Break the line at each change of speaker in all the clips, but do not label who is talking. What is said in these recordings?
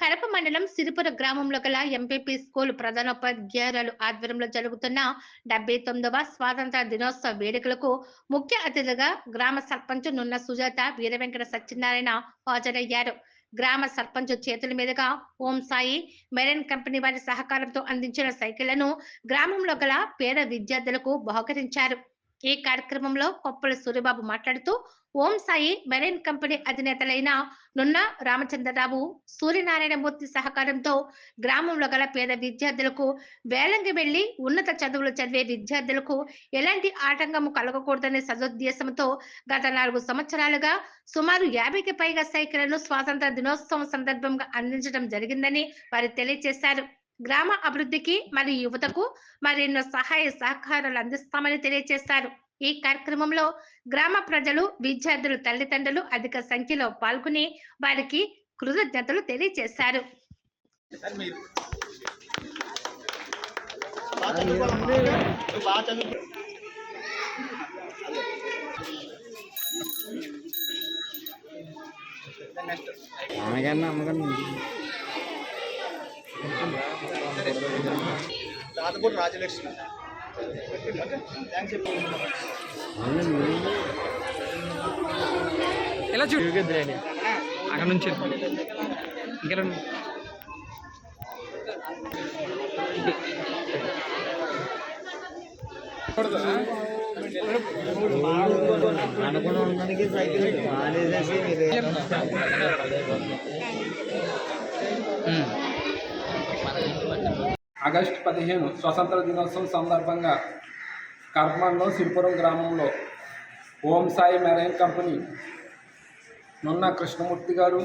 కడప మండలం సిరిపుర గ్రామంలో గల ఎంపీపీ స్కూల్ ప్రధానోపాధ్యాయురాలు ఆధ్వర్యంలో జరుగుతున్న డెబ్బై తొమ్మిదవ స్వాతంత్ర దినోత్సవ వేడుకలకు ముఖ్య అతిథిగా గ్రామ సర్పంచ్ నున్న సుజాత వీరవెంకట సత్యనారాయణ హాజరయ్యారు. గ్రామ సర్పంచ్ చేతుల మీదుగా ఓం సాయి మెరైన్ కంపెనీ వారి సహకారంతో అందించిన సైకిళ్ళను గ్రామంలో గల పేద విద్యార్థులకు బహుకరించారు. ఈ కార్యక్రమంలో కొప్పల సూర్యబాబు మాట్లాడుతూ ఓం సాయి మెరైన్ కంపెనీ అధినేతలైన నున్న రామచంద్రరావు సూర్యనారాయణమూర్తి సహకారంతో గ్రామంలో గల పేద విద్యార్థులకు వేలంగి వెళ్ళి ఉన్నత చదువులు చదివే విద్యార్థులకు ఎలాంటి ఆటంకము కలగకూడదనే సదుద్దేశంతో గత నాలుగు సంవత్సరాలుగా సుమారు యాభైకి పైగా సైకిళ్ళను స్వాతంత్ర దినోత్సవం సందర్భంగా అందించడం జరిగిందని వారు తెలియజేశారు. గ్రామ అభివృద్ధికి మరియు యువతకు మరెన్నో సహాయ సహకారాలు అందిస్తామని తెలియజేశారు ఈ కార్యక్రమంలో గ్రామ ప్రజలు విద్యార్థులు తల్లిదండ్రులు అధిక సంఖ్యలో పాల్గొని వారికి కృతజ్ఞతలు తెలియజేశారు
అమ్మగారు అమ్మగారు.
రాతపూడి రాజలక్ష్మి.
ఎలా చూడు? అక్కడ నుంచి ఇక్కడ అనుకున్న ఉండడానికి సైకిల్ మానేసేసి
ఆగస్టు పదిహేను స్వతంత్ర దినోత్సవం సందర్భంగా కర్మంలో సిరిపురం గ్రామంలో ఓం సాయి మెరైన్ కంపెనీ నున్న కృష్ణమూర్తి గారు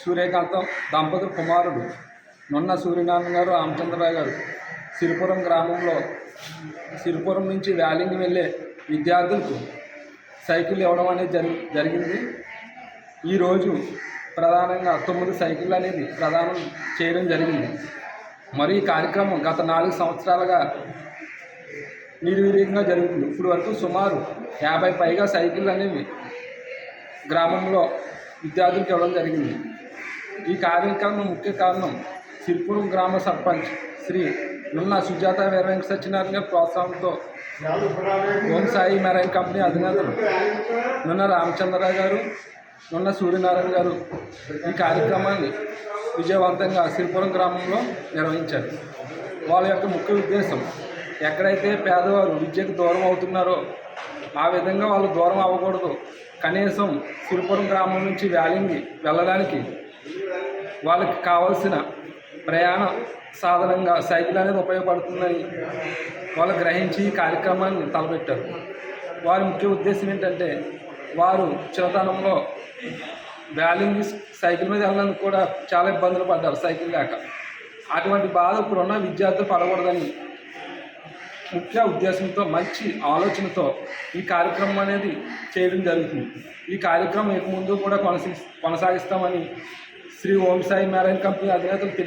సూర్యకాంతం దంపతుల కుమారుడు నున్న సూర్యనారాయణ గారు రామచంద్రరావు గారు. సిరిపురం గ్రామంలో సిరిపురం నుంచి వ్యాలీకి వెళ్ళే విద్యార్థులకు సైకిల్ ఇవ్వడం అనేది జరి జరిగింది. ఈరోజు ప్రధానంగా తొమ్మిది సైకిళ్ళు అనేది ప్రదానం చేయడం జరిగింది. మరి ఈ కార్యక్రమం గత నాలుగు సంవత్సరాలుగా నిర్వీర్యంగా జరుగుతుంది. ఇప్పుడు వరకు సుమారు యాభై పైగా సైకిళ్ళు అనేవి గ్రామంలో విద్యార్థులకు ఇవ్వడం జరిగింది. ఈ కార్యక్రమం ముఖ్య కారణం సిర్పురం గ్రామ సర్పంచ్ శ్రీ నున్న సుజాత వీరవెంక సత్యనారాయణ ప్రోత్సాహంతో ఓం సాయి మెరైన్ కంపెనీ అధినేతలు నున్న రామచంద్రరావు గారు నున్న సూర్యనారాయణ గారు ఈ కార్యక్రమాన్ని విజయవంతంగా శ్రీపురం గ్రామంలో నిర్వహించారు. వాళ్ళ యొక్క ముఖ్య ఉద్దేశం ఎక్కడైతే పేదవారు విద్యకు దూరం అవుతున్నారో ఆ విధంగా వాళ్ళు దూరం అవ్వకూడదు. కనీసం సిరిపురం గ్రామం నుంచి వ్యాలింగి వెళ్ళడానికి వాళ్ళకి కావలసిన ప్రయాణ సాధనంగా సైకిల్ అనేది ఉపయోగపడుతుందని వాళ్ళు గ్రహించి ఈ కార్యక్రమాన్ని తలపెట్టారు. వారి ముఖ్య ఉద్దేశం ఏంటంటే వారు చిన్నతనంలో బ్యాలింగ్ సైకిల్ మీద వెళ్ళడానికి కూడా చాలా ఇబ్బందులు పడ్డారు సైకిల్ లేక. అటువంటి బాధ ఇప్పుడున్న విద్యార్థులు పడకూడదని ముఖ్య ఉద్దేశంతో మంచి ఆలోచనతో ఈ కార్యక్రమం అనేది చేయడం జరుగుతుంది. ఈ కార్యక్రమం ఇక ముందు కూడా కొనసాగి కొనసాగిస్తామని శ్రీ ఓం సాయి నారాయణ కంపెనీ అధినేతలు తెలియ